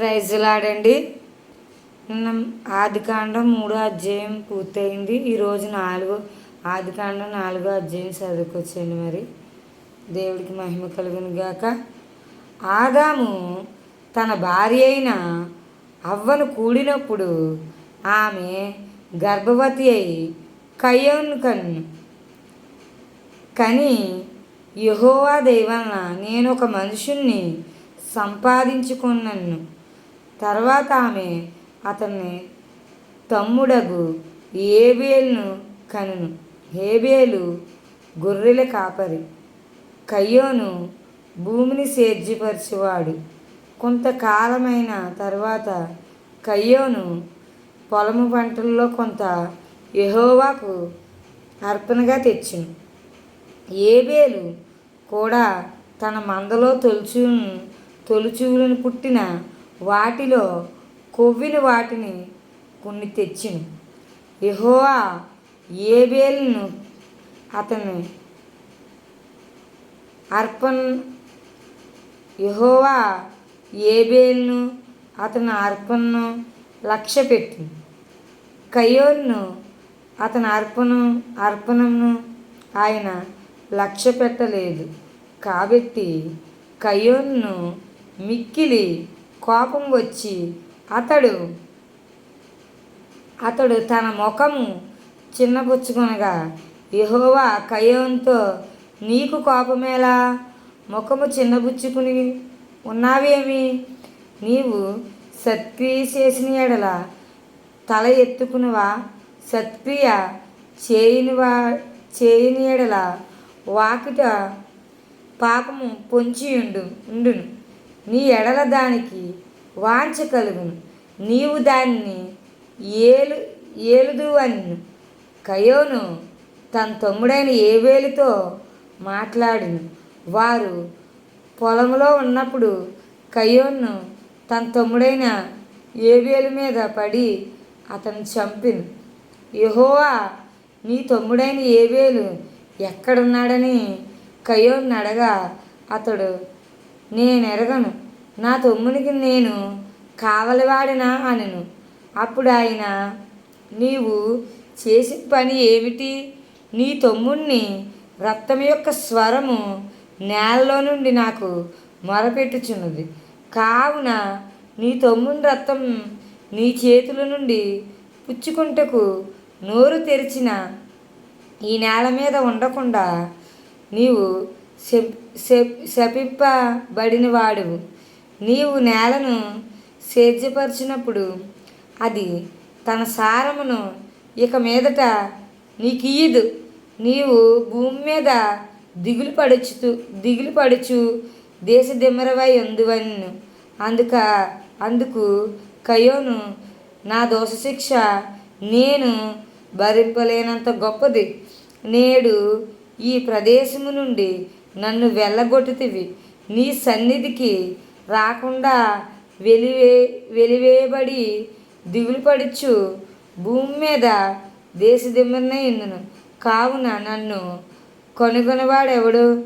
ప్రైజులాడండి. నిన్న ఆదికాండం మూడో అధ్యాయం పూర్తయింది. ఈరోజు నాలుగో ఆదికాండం నాలుగో అధ్యాయం చదువుకొచ్చండి మరి. దేవుడికి మహిమ కలుగును గాక. ఆదాము తన భార్య అయిన అవ్వను కూడినప్పుడు ఆమె గర్భవతి అయి కయ్యను కన్ను. కానీ యహోవా దైవలన నేను ఒక మనుషుణ్ణి సంపాదించుకున్నాను తర్వాత ఆమె అతన్ని తమ్ముడగు ఏబేల్ను కనును. హేబేలు గొర్రెల కాపరి. కయ్యోను భూమిని సేద్యపరిచేవాడు. కొంతకాలమైన తర్వాత కయ్యోను పొలము పంటల్లో కొంత యహోవాకు అర్పణగా తెచ్చును. ఏబేలు కూడా తన మందలో తొలుచు తొలుచూలను పుట్టిన వాటిలో కొవ్విన వాటిని కొన్ని తెచ్చిను. యహోవా ఏబేలును అతని అర్పణ యహోవా ఏబేలును అతని అర్పణను లక్ష్య పెట్టి కయోల్ను అతని అర్పణ అర్పణను ఆయన లక్ష్య పెట్టలేదు కాబట్టి కయ్యోన్ను మిక్కిలి కోపం వచ్చి అతడు అతడు తన ముఖము చిన్నపుచ్చుకునగా యహోవా కయ్యోన్తో నీకు కోపమేలా? ముఖము చిన్నబుచ్చుకుని ఉన్నావేమి? నీవు సత్క్రియ చేసిన ఎడల తల ఎత్తుకునివా? సత్క్రియ చేయనివా? చేయని ఎడల వాకిట పాపము పొంచి ఉండు ఉండును. నీ ఎడల దానికి వాంఛ కలుగును. నీవు దాన్ని ఏలు ఏలుదు అని కయోను తన తమ్ముడైన ఏవేలుతో మాట్లాడిను. వారు పొలంలో ఉన్నప్పుడు కయోన్ను తన తమ్ముడైన ఏవేలు మీద పడి అతను చంపిను. యహోవా నీ తమ్ముడైన ఏవేలు ఎక్కడున్నాడని కయోన్ అడగా అతడు నేను ఎరగను. నా తమ్మునికి నేను కావలివాడినా అనను. అప్పుడు ఆయన నీవు చేసిన పని ఏమిటి? నీ తమ్ముణ్ణి రక్తం యొక్క స్వరము నేలలో నుండి నాకు మొరపెట్టుచున్నది. కావున నీ తమ్ముని రక్తం నీ చేతుల నుండి పుచ్చుకుంటకు నోరు తెరిచిన ఈ నేల మీద ఉండకుండా నీవు శపింపబడిన వాడువు నీవు నేలను సేద్యపరిచినప్పుడు అది తన సారమును ఇక మీదట నీకు నీవు భూమి మీద దిగులు పడుచు దిగులు పడుచు దేశ దిమ్మరవై ఉందివన్ను అందుక అందుకు కయోను నా దోష శిక్ష నేను భరింపలేనంత గొప్పది. నేడు ఈ ప్రదేశము నుండి నన్ను వెళ్ళగొట్టుతివి నీ సన్నిధికి రాకుండా వెలివే వెలివేయబడి దిగులు పడుచు భూమి మీద దేశదిమ్మనే ఇందును కావున నన్ను కొనుగొనవాడెవడు?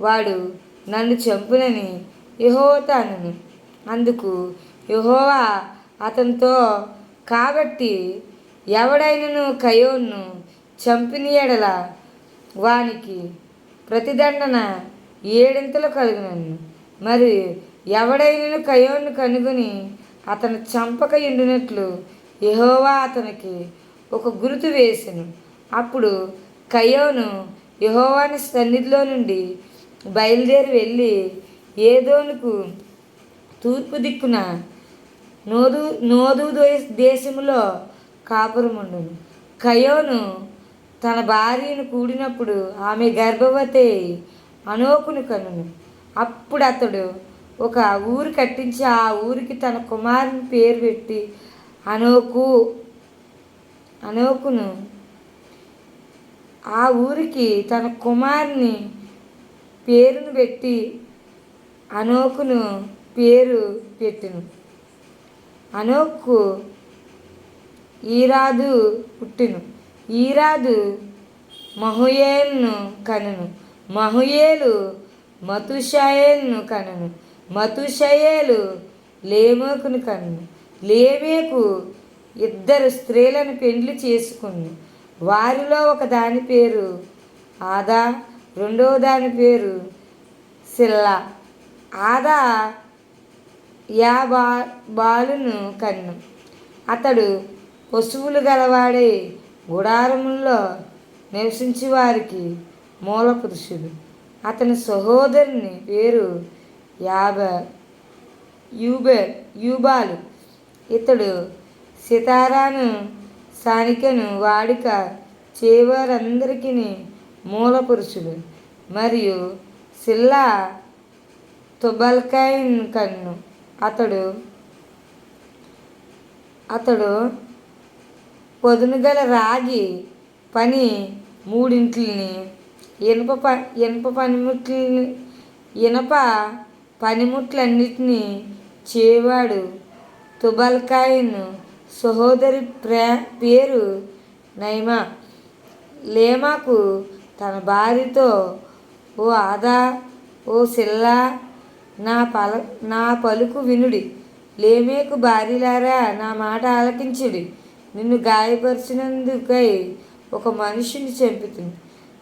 వాడు నన్ను చంపునని యహోతాను అందుకు యహోవా అతనితో కాబట్టి ఎవడైనను కయోన్ను చంపిన ఎడల వానికి ప్రతిదండన ఏడింతలు కలుగునను. మరి ఎవడైనను కయోన్ను కనుగొని అతను చంపక ఎండినట్లు యహోవా అతనికి ఒక గురుతు వేసెను. అప్పుడు కయోను యహోవాని సన్నిధిలో నుండి బయలుదేరి వెళ్ళి ఏదోనుకు తూర్పు దిక్కున నోదు నోదు దేశములో కాపురముండును. కయోను తన భార్యను కూడినప్పుడు ఆమె గర్భవతి అనోకును కనును. అప్పుడు అతడు ఒక ఊరు కట్టించి ఆ ఊరికి తన కుమారుని పేరు పెట్టి అనోకు అనోకును ఆ ఊరికి తన కుమారుని పేరును పెట్టి అనోకును పేరు పెట్టిను. అనోకు ఈరాదు పుట్టిను. ఈరాదు మహుయేల్ను కనును. మహుయేలు మతుషయేల్ను కనును. మతుషయేలు లేమోకును కన్ను. లేమేకు ఇద్దరు స్త్రీలను పెండ్లి చేసుకుని. వారిలో ఒక దాని పేరు ఆదా రెండవ దాని పేరు సిల్లా. ఆదా యా బా బాలును కన్ను. అతడు పశువులు గలవాడే గుడారముల్లో నివసించి వారికి మూల పురుషుడు. అతని సహోదరుని పేరు యాబ యూబే యూబాలు. ఇతడు సితారాను సానికను వాడిక చేవారందరికీ మూల పురుషుడు. మరియు సిల్లా తుబల్కైన్ కన్ను. అతడు అతడు పొదునుగల రాగి పని మూడింట్లని ఇనుప ప ఇనుప పనిముట్లని ఇనప పనిముట్లన్నిటినీ చేవాడు తుబల్కాయిన్ సహోదరి ప్రే పేరు నైమా. లేమాకు తన భార్యతో ఓ ఆదా ఓ సిల్లా నా పల నా పలుకు వినుడి. లేమేకు భార్యలారా నా మాట ఆలకించుడి. నిన్ను గాయపరిచినందుకై ఒక మనిషిని చంపుతుంది.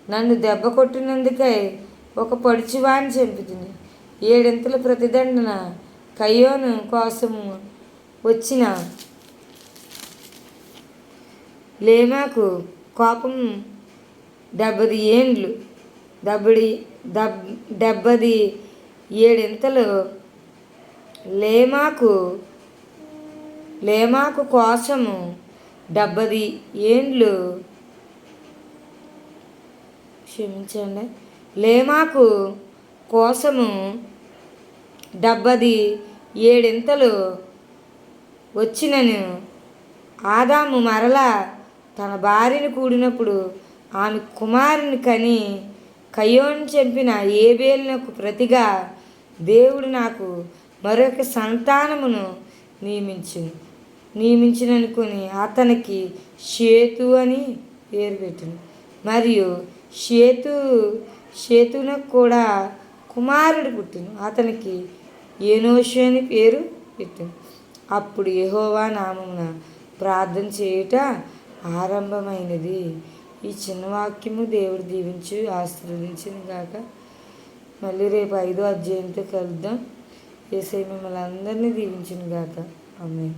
నన్ను దెబ్బ కొట్టినందుకై ఒక పడిచివాని చంపుతుంది. ఏడింతల ప్రతిదండన కయ్యోను కోసము వచ్చిన లేమాకు కోపం డెబ్బది ఏండ్లు. డెబ్బడి డబ్ డెబ్బది ఏడింతలు లేమాకు లేమాకు కోసము డెబ్బది ఏండ్లు? క్షమించండి. లేమాకు కోసము డెబ్బది ఏడింతలు వచ్చినను. ఆదాము మరలా తన భార్యను కూడినప్పుడు ఆమె కుమారుని కని కయ్యోని చంపిన ఏబేలునకు ప్రతిగా దేవుడు నాకు మరొక సంతానమును నియమించింది నియమించిననుకుని అతనికి షేతు అని పేరు పెట్టింది. మరియు షేతు షేతునకు కూడా కుమారుడు పుట్టిను అతనికి ఏనోషు అని పేరు పెట్టింది. అప్పుడు యహోవా నామమున ప్రార్థన చేయుట ఆరంభమైనది. ఈ చిన్న వాక్యము దేవుడు దీవించి ఆశీర్వదించింది కాక మళ్ళీ రేపు ఐదో అధ్యాయంతో కలుద్దాం. ఏసై మిమ్మల్ని అందరినీ దీవించిన గాక. ఆమె